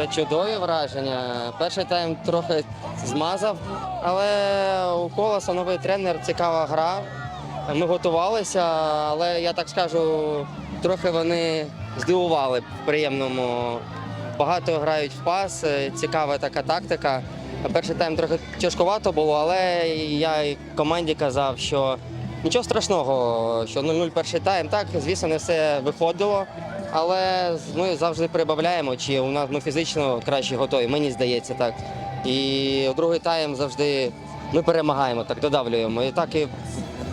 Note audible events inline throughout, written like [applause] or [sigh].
Та чудові враження. Перший тайм трохи змазав, але у колоса новий тренер, цікава гра. Ми готувалися, але я так скажу, трохи вони здивували в приємному. Багато грають в пас, цікава така тактика. Перший тайм трохи тяжкувато було, але я і команді казав, що нічого страшного, що 0-0 перший тайм. Так, звісно, не все виходило. Але ми завжди прибавляємо, чи у нас ми фізично краще готові, мені здається так. І у другий тайм завжди ми перемагаємо, так додавлюємо. І так і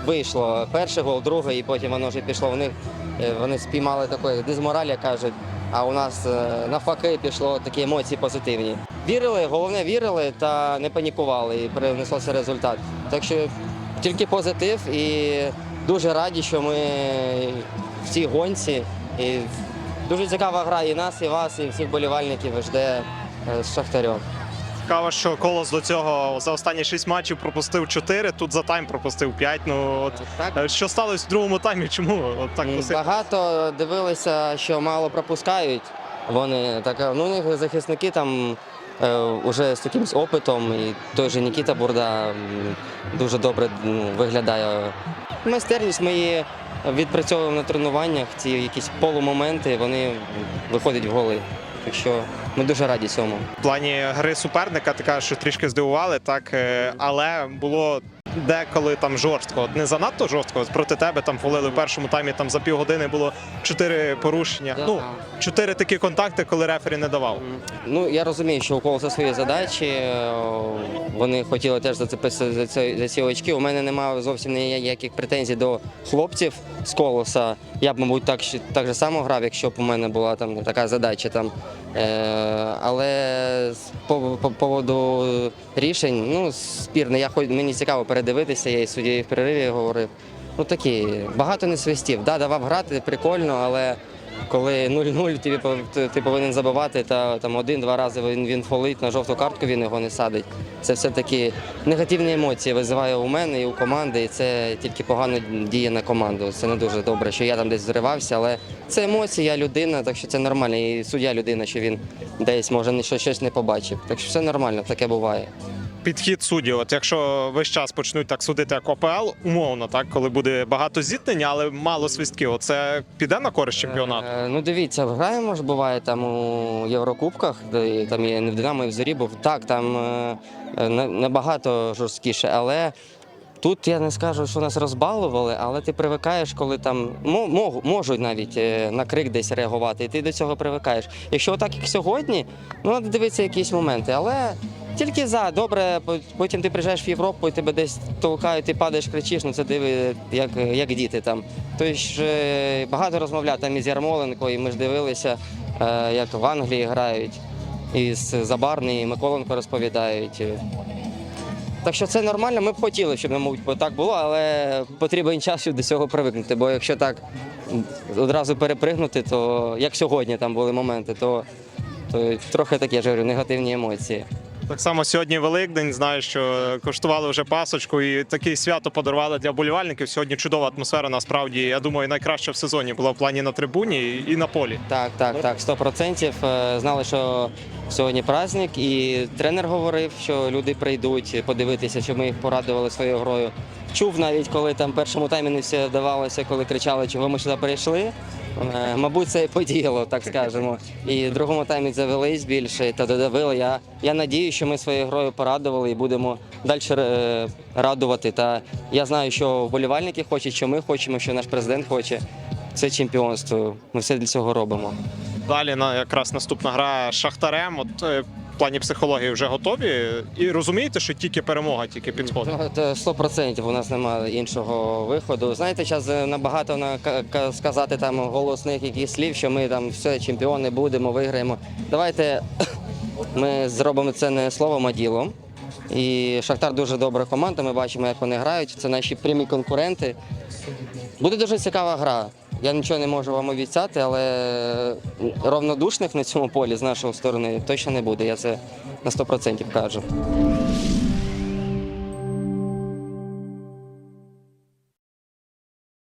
вийшло. Перший гол, другий, і потім воно вже пішло. В них е, вони спіймали такої як кажуть. А у нас е, навпаки пішло такі емоції позитивні. Вірили, головне вірили та не панікували, і принеслося результат. Так що тільки позитив і дуже раді, що ми в цій гонці. І дуже цікава гра і нас, і вас, і всіх болівальників жде з Шахтарем. Цікаво, що Колос до цього за останні шість матчів пропустив 4, тут за тайм пропустив 5. Ну от Так? е, що сталося в другому таймі? Чому от так посилено? Багато дивилися, що мало пропускають. Вони так, ну, у них захисники там е, уже з таким опитом, і той же Нікіта Бурда дуже добре виглядає. Майстерність ми її відпрацьовуємо на тренуваннях. Ці якісь полумоменти вони виходять в голи. Так що ми дуже раді цьому. В плані гри суперника така, що трішки здивували, так е, але було деколи там жорстко. Не занадто жорстко. Проти тебе там фолили в першому таймі. Там за півгодини було чотири порушення. Да. Ну чотири такі контакти, коли рефері не давав. Ну, я розумію, що у колоса свої задачі. е, Вони хотіли теж зацепитися за ці, за ці очки. У мене немає зовсім ніяких претензій до хлопців з колоса. Я б, мабуть, так, так же само грав, якщо б у мене була там така задача. Там. Е, але по, по поводу рішень, ну, спірне, я мені цікаво передивитися, я і судді в перериві говорив. Ну такі, багато не свистів. Да, давав грати, прикольно, але коли 0-0, ти, ти- ти повинен забивати, та там один-два рази він, він фолить на жовту картку, він його не садить. Це все таки негативні емоції визиває у мене і у команди, і це тільки погано діє на команду. Це не дуже добре, що я там десь зривався, але це емоції, я людина, так що це нормально. І суддя людина, що він десь може щось не побачив. Так що все нормально, таке буває. Підхід суддів. От якщо весь час почнуть так судити, як ОПЛ, умовно, так коли буде багато зіткнень, але мало свистків, це піде на користь чемпіонату. Е, Ну дивіться, граємо ж буває там у Єврокубках, де там є не в Динамо, і в Зорі бо Так, там е, е, на- набагато жорсткіше, але. Тут я не скажу, що нас розбалували, але ти привикаєш, коли там можуть навіть е, на крик десь реагувати, і ти до цього привикаєш. Якщо так, як сьогодні, ну треба дивитися якісь моменти. Але тільки за добре, потім ти приїжджаєш в Європу і тебе десь толкають, ти падаєш, кричиш, ну це диви, як, як діти там. Тож е, багато розмовляв там із Ярмоленко, і ми ж дивилися, е, як в Англії грають, і з Забарний, і Миколенко розповідають. Так що це нормально. Ми б хотіли, щоб мабуть, так було, але потрібен час, щоб до цього привикнути. Бо якщо так одразу перепригнути, то як сьогодні там були моменти, то, то трохи такі я ж говорю, негативні емоції. Так само сьогодні Великдень. Знаю, що коштували вже пасочку і таке свято подарували для болівальників. Сьогодні чудова атмосфера. Насправді, я думаю, найкраща в сезоні була в плані на трибуні і на полі. Так, так, так, 100%. Е, Знали, що сьогодні праздник, і тренер говорив, що люди прийдуть подивитися, що ми їх порадували своєю грою. Чув навіть, коли там першому таймі не все вдавалося, коли кричали, чого ми сюди прийшли. Е, Мабуть, це подіяло, так скажемо. І в другому таймі завелись більше та додавили. Я, я надію, що ми своєю грою порадували і будемо далі е, радувати. Та я знаю, що вболівальники хочуть, що ми хочемо, що наш президент хоче. Це чемпіонство. Ми все для цього робимо. Далі на якраз наступна гра з Шахтарем. От е, плані психології вже готові. І розумієте, що тільки перемога, тільки підходить. Це 100% у нас немає іншого виходу. Знаєте, зараз набагато на ка- ка- сказати там голосних якихось слів, що ми там все чемпіони будемо, виграємо. Давайте [coughs] ми зробимо це не словом, а ділом. І Шахтар дуже добра команда. Ми бачимо, як вони грають. Це наші прямі конкуренти. Буде дуже цікава гра. Я нічого не можу вам обіцяти, але равнодушних на цьому полі з нашої сторони точно не буде. Я це на 100% кажу.